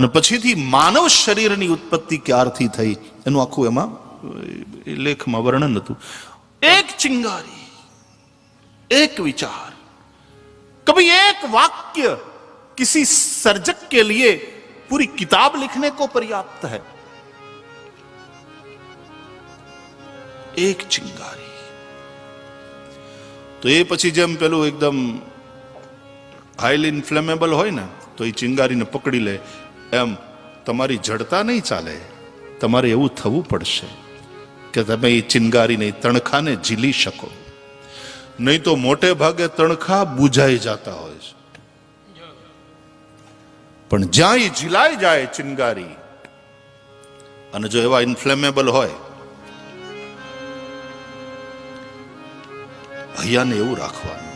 અને પછીથી માનવ શરીરની ઉત્પત્તિ ક્યારથી થઈ, એનું આખું એમાં લેખમાં વર્ણન હતું. એક ચિંગારી, એક વિચાર. કભી એક વાક્ય કિસી સર્જક કે લીએ પૂરી કિતાબ લિખને કો પર્યાપ્ત હૈ? એક ચિંગારી. તો એ પછી જેમ પેલું એકદમ હાઈલી ઇન્ફ્લેમેબલ હોય ને, તો એ ચિંગારીને પકડી લે. એમ, તમારી જડતા નહીં ચાલે. તમારે એવું થવું પડશે કે તમે એ ચિંગારીને તણખાને ઝીલી શકો. નહીં તો મોટે ભાગે તણખા બુજાઈ જતા હોય છે. પણ જ્યાં એ ઝીલાઈ જાય ચિનગારી, અને જો એવા ઇન્ફ્લેમેબલ હોય અહીંયાને એવું રાખવાનું.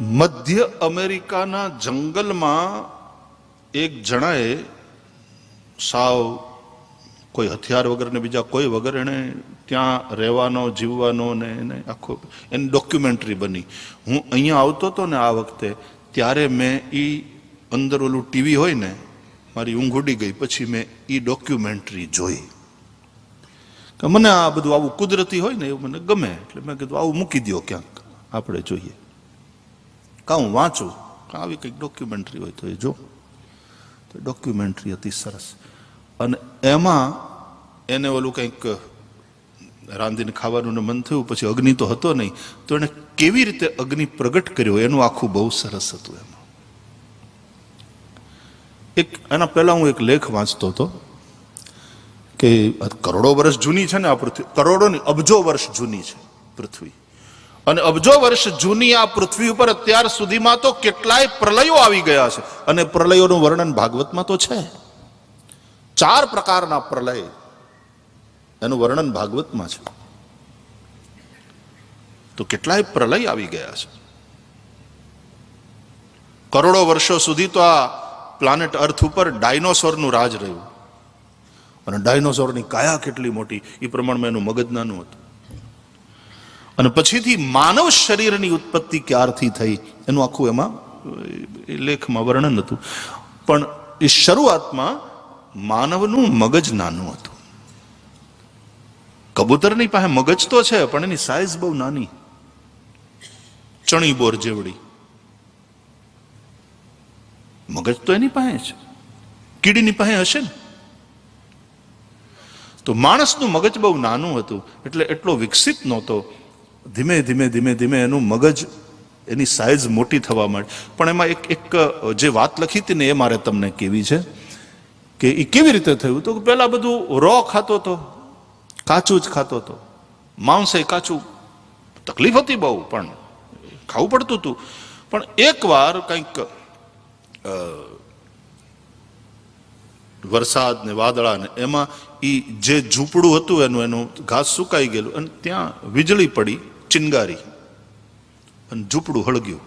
મધ્ય અમેરિકાના જંગલમાં એક જણાએ સાવ કોઈ હથિયાર વગર ને બીજા કોઈ વગર એણે ત્યાં રહેવાનો, જીવવાનો ને એને આખો એની ડોક્યુમેન્ટરી બની. હું અહીંયા આવતો હતો ને આ વખતે, ત્યારે મેં એ અંદર ઓલું ટીવી હોય ને, મારી ઊંઘ ઉડી ગઈ, પછી મેં એ ડોક્યુમેન્ટરી જોઈ. મને આ બધું આવું કુદરતી હોય ને એવું મને ગમે, એટલે મેં કીધું આવું મૂકી દો ક્યાંક, આપણે જોઈએ. કાં હું વાંચું? આવી કંઈક ડોક્યુમેન્ટરી હોય તો એ જો. તો ડોક્યુમેન્ટરી હતી સરસ. અને એમાં એને ઓલું કંઈક રાંધીને ખાવાનું મન થયું, પછી અગ્નિ તો હતો નહીં, તો એને કેવી રીતે અગ્નિ પ્રગટ કર્યો? એનું આખું બહુ સરસ હતું એમાં. એક એના પહેલા હું એક લેખ વાંચતો હતો કે કરોડો વર્ષ જૂની છે ને આ પૃથ્વી. કરોડો ની અબજો વર્ષ જૂની છે પૃથ્વી. અને અબજો વર્ષ જૂની આ પૃથ્વી ઉપર અત્યાર સુધીમાં તો કેટલાય પ્રલયો આવી ગયા છે. અને પ્રલયોનું વર્ણન ભાગવતમાં તો છે. ચાર પ્રકારના પ્રલય એનું વર્ણન ભાગવતમાં છે. તો કેટલાય પ્રલય આવી ગયા છે. કરોડો વર્ષો સુધી તો આ પ્લાનેટ અર્થ ઉપર ડાયનોસોરનું રાજ રહ્યું. અને ડાયનોસોરની કાયા કેટલી મોટી એ પ્રમાણમાં એનું મગજ નાનું હતું. અને પછીથી માનવ શરીરની ઉત્પત્તિ ક્યારથી થઈ, એનું આખું એમાં લેખમાં વર્ણન હતું. પણ એ શરૂઆતમાં માનવનું મગજ નાનું હતું. કબૂતરની પાસે મગજ તો છે, પણ એની સાઈઝ બહુ નાની. ચણી બોર જેવડી. મગજ તો એની પાસે છે. કીડીની પાસે હશે ને? તો માણસનું મગજ બહુ નાનું હતું, એટલે એટલો વિકસિત નહોતો. ધીમે ધીમે ધીમે ધીમે એનું મગજ એની સાઇઝ મોટી થવા માંડી પણ એમાં એક એક જે વાત લખી હતી ને એ મારે તમને કેવી છે કે એ કેવી રીતે થયું? તો પહેલાં બધું રો ખાતો હતો કાચું જ ખાતો હતો માંસ એ કાચું તકલીફ હતી બહુ, પણ ખાવું પડતું હતું. પણ એકવાર કંઈક વરસાદ ને વાદળા ને એમાં ઈ જે ઝૂંપડું હતું એનું એનું ઘાસ સુકાઈ ગયેલું અને ત્યાં વીજળી પડી, ચિનગારી. અને ઝૂંપડું હળગ્યું.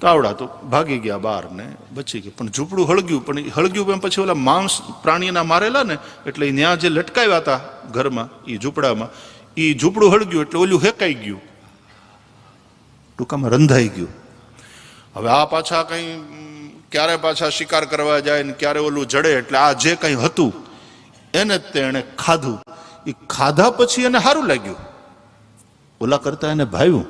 તાવડા તો ભાગી ગયા બહાર ને બચી ગયા. પણ ઝૂંપડું હળગ્યું, પણ એ હળગ્યું એમ પછી ઓલા માંસ પ્રાણીના મારેલા ને, એટલે ત્યાં જે લટકાવ્યા હતા ઘરમાં એ ઝૂંપડામાં એ ઝૂંપડું હળગ્યું એટલે ઓલું હેકાઈ ગયું. ટૂંકામાં રંધાઈ ગયું. હવે આ પાછા કઈ, ક્યારે પાછા શિકાર કરવા જાય ને ક્યારે ઓલું જડે એટલે આ જે કંઈ હતું એને તેણે ખાધું. એ ખાધા પછી એને સારું લાગ્યું. ઓલા કરતા એને ભાવ્યું.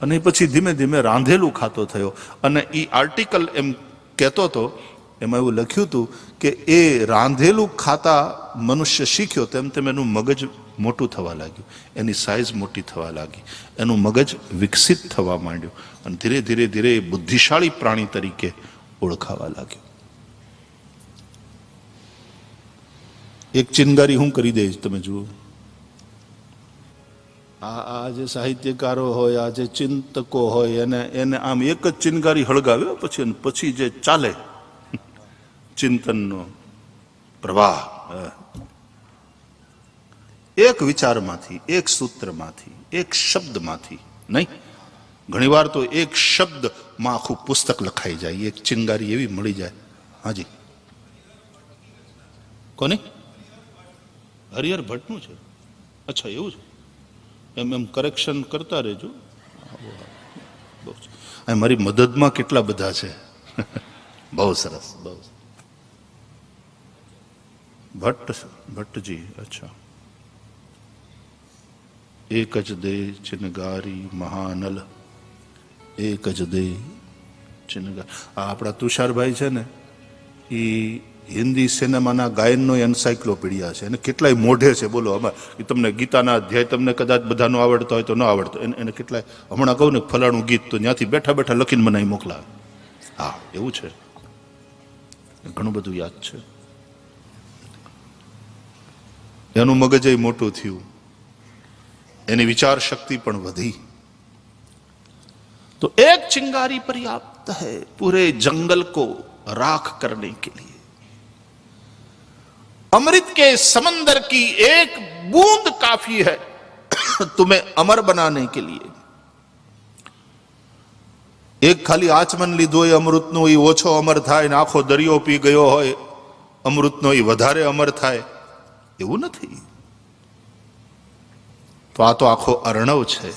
અને પછી ધીમે ધીમે રાંધેલું ખાતો થયો. અને એ આર્ટિકલ એમ કહેતો હતો, એમાં એવું લખ્યું હતું કે એ રાંધેલું ખાતા મનુષ્ય શીખ્યો તેમ તેમ એનું મગજ મોટું થવા લાગ્યું. એની સાઈઝ મોટી થવા લાગી. એનું મગજ વિકસિત થવા માંડ્યું. અને ધીરે ધીરે ધીરે એ બુદ્ધિશાળી પ્રાણી તરીકે ઓળખાવા લાગ્યું. એક ચિનગારી હું કરી દઈશ, તમે જુઓ. આ આ જે સાહિત્યકારો હોય, આ જે ચિંતકો હોય, એને એને આમ એક જ ચિનગારી હળગાવ્યો પછી પછી જે ચાલે. ચિંતનનો પ્રવાહ એક વિચારમાંથી, એક સૂત્રમાંથી, એક શબ્દમાંથી, નહીં? ઘણીવાર તો એક શબ્દમાં આખું પુસ્તક લખાઈ જાય, એક ચિંગારી એવી મળી જાય. હાજી. કોની? હરિહર ભટ્ટનું છે. અચ્છા, એવું છે. એમ એમ કરેક્શન કરતા રહેજો. બહુ. મારી મદદમાં કેટલા બધા છે. બહુ સરસ, બહુ ભટ્ટ ભટ્ટજી, અચ્છા. એક જ દે ચિનગારી મહાનલ. એક જ દે ચિનગાર આ આપણા તુષારભાઈ છે ને એ હિન્દી સિનેમાના ગાયનનો એન્સાઇક્લોપીડિયા છે અને કેટલાય મોઢે છે બોલો આમાં એ તમને ગીતાના અધ્યાય તમને કદાચ બધાનો આવડતો હોય તો ન આવડતો એને એને કેટલાય હમણાં કહું ને ફલાણું ગીત તો ત્યાંથી બેઠા બેઠા લખીને મને અહીં મોકલાવે હા એવું છે ઘણું બધું યાદ છે એનું મગજ મોટું થયું એની વિચાર શક્તિ પણ વધી तो एक चिंगारी पर्याप्त है पूरे जंगल को राख करने के लिए अमृत के समंदर की एक बूंद काफी है तुम्हें अमर बनाने के लिए એક ખાલી આચમન લીધું હોય અમૃતનો એ ઓછો અમર થાય ને આખો દરિયો પી ગયો હોય અમૃતનો એ વધારે અમર થાય એવું નથી તો આ તો આખો અર્ણવ છે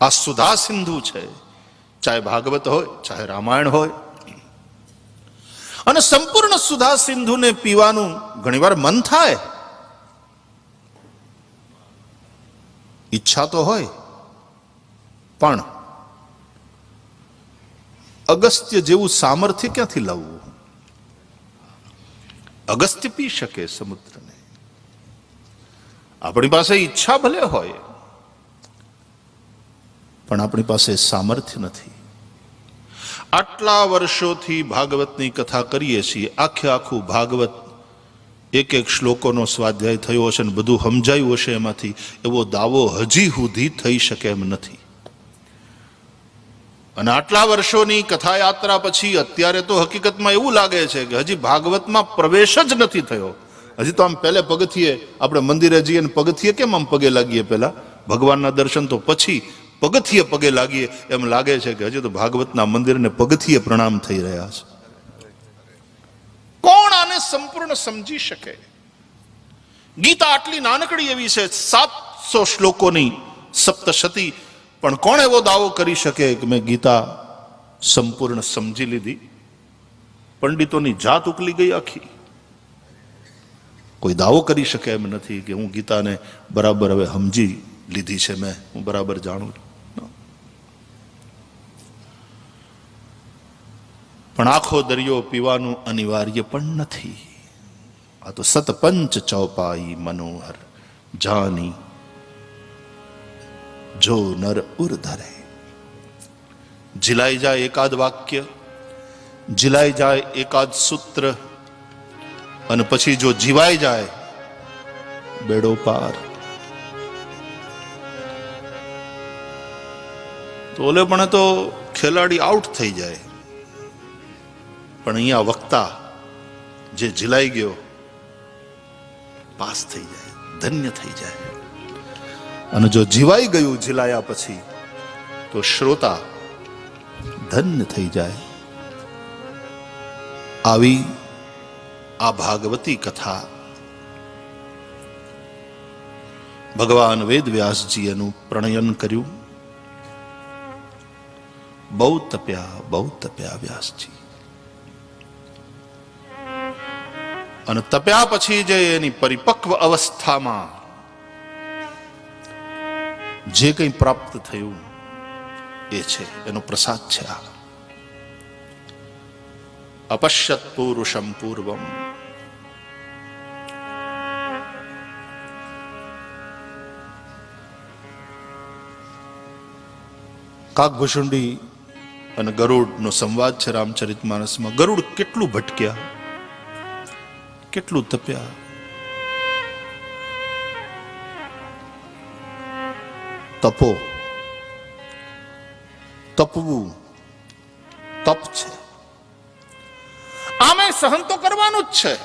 આ સુધા સિંધુ છે ચાહે ભાગવત હોય ચાહે રામાયણ હોય અને સંપૂર્ણ સુધા સિંધુને પીવાનું ઘણીવાર મન થાય. ઈચ્છા તો હોય, પણ અગસ્ત્ય જેવું સામર્થ્ય ક્યાંથી લાવવું? અગસ્ત્ય પી શકે સમુદ્રને. આપણી પાસે ઈચ્છા ભલે હોય, પણ આપણી પાસે સામર્થ્ય નથી. આટલા વર્ષોથી ભાગવતની કથા કરીએ છીએ. આખે આખું ભાગવત એક એક શ્લોકોનો સ્વાધ્યાય થયો હશે ને બધું સમજાયું હશે એમાંથી. એવો દાવો હજી સુધી થઈ શકે એમ નથી. અને આટલા વર્ષોની કથા યાત્રા પછી અત્યારે તો હકીકતમાં એવું લાગે છે કે હજી ભાગવતમાં પ્રવેશ જ નથી થયો. હજી તો આમ પહેલે પગથિયે આપણે મંદિરે જઈએ ને પગથિયે કેમ આમ પગે લાગીએ પહેલા? ભગવાનના દર્શન તો પછી પગથિયે પગે લાગીએ, એમ લાગે છે કે હજુ તો ભાગવતના મંદિરને પગથિયે પ્રણામ થઈ રહ્યા છે. કોણ આને સંપૂર્ણ સમજી શકે? ગીતા આટલી નાનકડી એવી છે, સાતસો શ્લોકોની સપ્તશતી, પણ કોણ એવો દાવો કરી શકે કે મેં ગીતા સંપૂર્ણ સમજી લીધી? પંડિતોની જાત ઉકલી ગઈ આખી. કોઈ દાવો કરી શકે એમ નથી કે હું ગીતાને બરાબર હવે સમજી લીધી છે મેં, હું બરાબર જાણું છું. પણ આખો દરિયો પીવાનું અનિવાર્ય પણ નથી. આ તો સતપંચ ચોપાઈ મનોહર, જાની જો નર ઉર્ધરે જીલાઈ જાય એકાદ વાક્ય જીલાઈ જાય એકાદ સૂત્ર, અને પછી જો જીવાઈ જાય, બેડો પાર. તો ઓલે પણ તો ખેલાડી આઉટ થઈ જાય. પણ અહીંયા વક્તા જે ઝીલાઈ ગયો, પાસ થઈ જાય, ધન્ય થઈ જાય. અને જો જીવાઈ ગયું જીલાયા પછી, તો શ્રોતા ધન્ય થઈ જાય. આવી આ ભાગવતી કથા ભગવાન વેદ વ્યાસજી એનું પ્રણયન કર્યું. બહુ તપ્યા બહુ તપ્યા વ્યાસજી. અને તપ્યા પછી જે એની પરિપક્વ અવસ્થામાં જે કંઈ પ્રાપ્ત થયું એ છે, એનો પ્રસાદ છે આ. અપશ્યત પુરુષમ પૂર્વમ. કાકભૂષુંડી અને ગરુડનો સંવાદ છે રામચરિત માનસમાં ગરુડ કેટલું ભટક્યા? કેટલું તપ્યા? તપો. તપવું તપ છે. આમે સહન તો કરવાનું જ છે.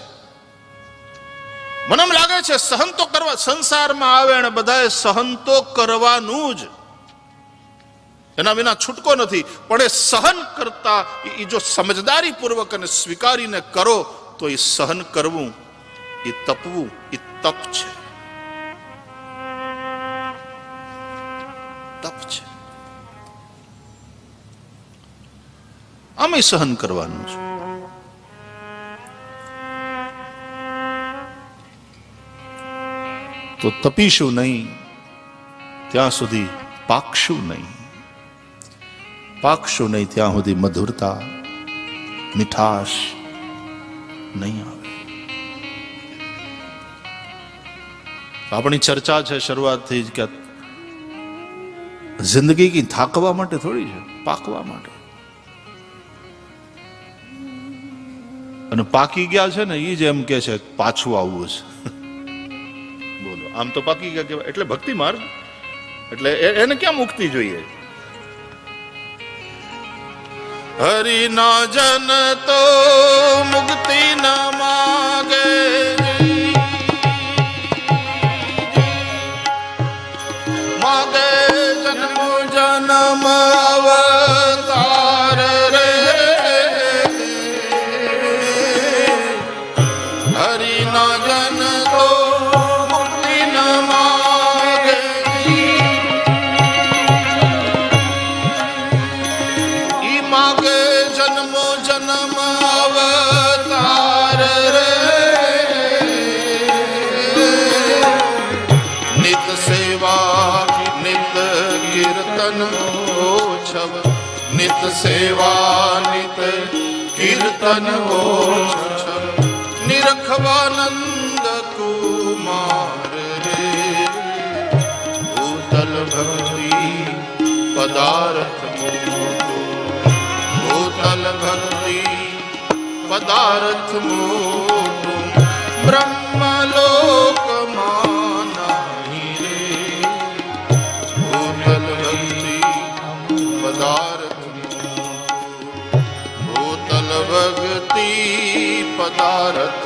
મને એમ લાગે છે સહન તો કરવા સંસારમાં આવે અને બધાએ સહન તો કરવાનું જ. એના વિના છૂટકો નથી પણ એ સહન કરતા એ જો સમજદારી પૂર્વક અને સ્વીકારીને કરો તો એ સહન કરવું, એ તપવું, એ તપ છે. તપ છે. આમે સહન કરવાનું છે. તો તપીશું નહીં, ત્યાં સુધી પાકશું નહીં. પાકશું નહીં ત્યાં સુધી મધુરતા, મીઠાશ નહીં આવે. આપણી ચર્ચા છે શરૂઆતથી જ કે જિંદગી કી થાકવા માટે થોડી છે, પાકવા માટે. અને પાકી ગયા છે ને એ જ એમ કે છે, પાછું આવવું છે. બોલો, આમ તો પાકી ગયા એટલે ભક્તિ માર્ગ. એટલે એને ક્યાં મુક્તિ જોઈએ? હરિ ના જન તો મુક્તિ ન માગે. કીર્તન ઓછવ નિત સેવા નિત કીર્તન ઓછવ નિરખવાનંદ કુમાર રે ભૂતલ ભક્તિ પદાર્થ મોટો ભૂતલ ભક્તિ પદાર્થ મોટો બ્રહ્મલોક ભૂતલ ભક્તિ પદાર્થ મોટો